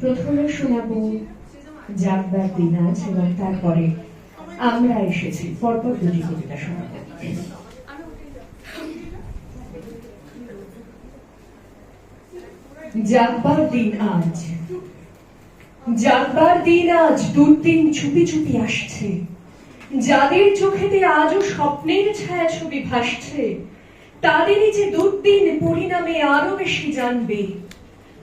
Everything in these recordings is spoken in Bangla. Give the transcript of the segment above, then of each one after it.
প্রথমে শোনাবো জাগবার দিন আজ এবং তারপরে আমরা এসেছি, পরপর দুটি কবিতা শোনাবো। জাগবার দিন আজ জাগবার দিন আজ দুর্দিন চুপি চুপি আসছে। যাদের চোখেতে আজও স্বপ্নের ছায়া ছবি ভাসছে, তাদেরই যে দুর্দিন, পরিণামে আরও বেশি জানবে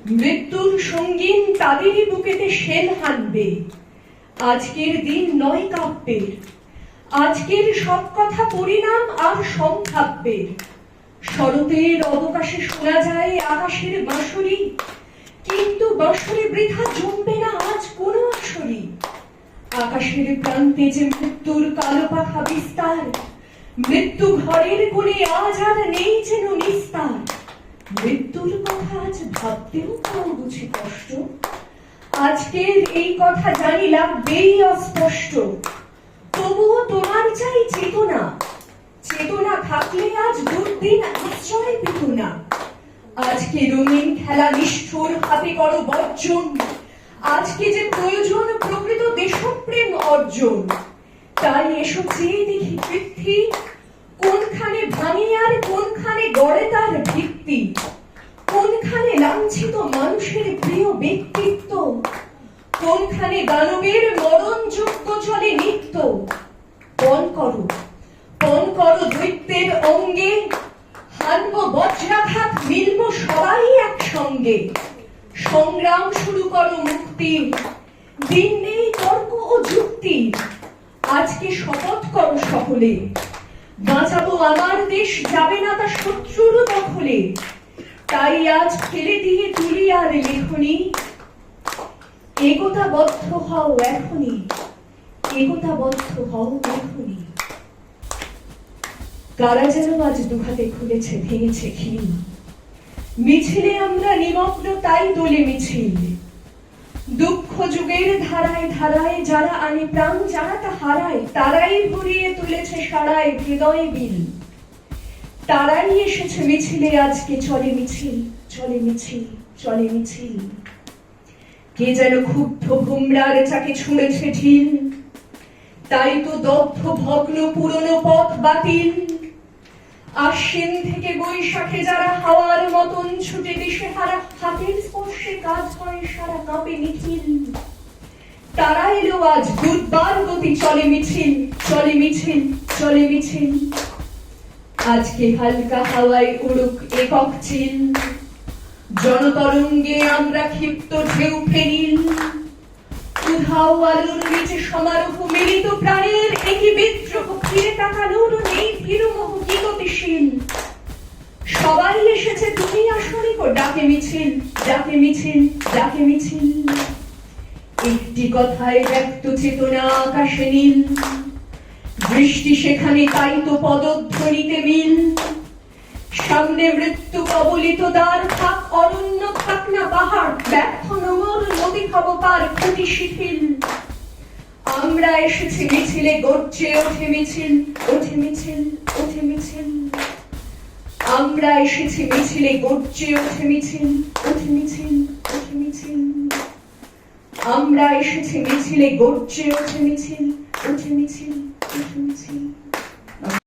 মৃত্যুর সঙ্গীন তাদেরই বুকেতে শেল হানবে। আজকের দিন নয় কাব্যের। আজকের সব কথা পরিণাম আর সম্ভাব্যের। শরতের অবকাশে শোনা যায় আকাশের বাঁশরি। কিন্তু বাঁশরি বৃথা জমবে না আজ কোনো আসরি আকাশের প্রান্তে যে মৃত্যুর কালো পাখা বিস্তার, মৃত্যু ঘরের কোণে আজ আর নেই যেন নিস্তার। মৃত্যুর কথা আজ ভাবতেও পাও বুঝি কষ্ট? আজকের এই কথা জানি লাগবেই অস্পষ্ট। তবুও তোমার চাই চেতনা। চেতনা থাকলে আজ দুর্দিন আশ্রয় পেত না। আজকে রঙিন খেলা নিষ্ঠুর হাতে করো বর্জন। আজকে যে প্রয়োজন প্রকৃত দেশপ্রেম অর্জন। তাই এসো চেয়ে দেখি পৃথ্বী কোনখানে ভাঙে আর কোনখানে গড়ে তার ভিত্তি কোনখানে লাঞ্ছিত মানুষের প্রিয় ব্যক্তিত্ব? কোনখানে দানবের মরণযোগ্য চলে নিত্য? পণ করো পণ করো দৈত্যের অঙ্গে। হানব বজ্রাঘাত মিলব সবাই একসঙ্গে। সংগ্রাম শুরু করো মুক্তি। দিন নেই তর্ক ও যুক্তির আজকে শপথ করো সকলে। বাঁচাবো আমার দেশ, যাবে না তা শত্রুর দখলে। তাই আজ ফেলে দিয়ে তুলি আর লেখনি। একতাবদ্ধ হও এখনই একতাবদ্ধ হও এখনই কারা যেন আজ দুহাতে খুলেছে, ভেঙেছে খিল। মিছিলে আমরা নিমগ্ন, তাই দোলে মিছিল। দুঃখ যুগের ধারায় ধারায় যারা আনে প্রাণ, যারা তা হারায়, তারাই ভরিয়ে তুলেছে সারায় হৃদয় বিল। তারাই এসেছে মিছিলে আজকে, চলে মিছিল চলে মিছিল চলে মিছিল। কে যেন ক্ষুব্ধ ভুমরার চাকে ছুঁড়েছে ঢিল। তাই তো দগ্ধ ভগ্ন পুরনো পথ বাতিল। আশ্বিন থেকে বৈশাখে যারা হাওয়ার মতন ছুটে দিশে হারা হাতের স্পর্শে কাজ হয় সারা কাঁপে মিছিল। তারা এলো আজ দুর্বার গতি, চলে মিছিল চলে মিছিল চলে মিছিল। আজকে হালকা হাওয়ায় উড়ুক একক চিন। জনতরঙ্গে আমরা ক্ষিপ্ত ঢেউ ফেরিল উধাও আলোর নিচে সমারোহ মিলিত প্রাণের একই বিদ্রোহ ফিরে তাকানোর নেই বিরোহ কি গতিশীল সবাই এসেছে, তুমি আসনি কো ডাকে মিছিল ডাকে মিছিল ডাকে মিছিল। একটি কথায় ব্যক্ত চেতনা আকাশে নীল। বৃষ্টি সেখানে তাই তো পদধ্বনিতে মিল। সামনে মৃত্যু কবলিত দ্বার, থাক অরণ্য, থাক না পাহাড়, ব্যর্থ নোঙর নদী খাব পার ক্ষতি শিথিল। আমরা এসেছি মিছিলে, গর্জে ওঠে মিছিল ওঠে মিছিল ওঠে মিছিল। আমরা এসেছি মিছিলে, গর্জে ওঠে মিছিল ওঠে মিছিল ওঠে মিছিল। আমরা এসেছি মিছিলে, গর্জে ওঠে মিছিল ওঠে মিছিল। ওঠে মিছিল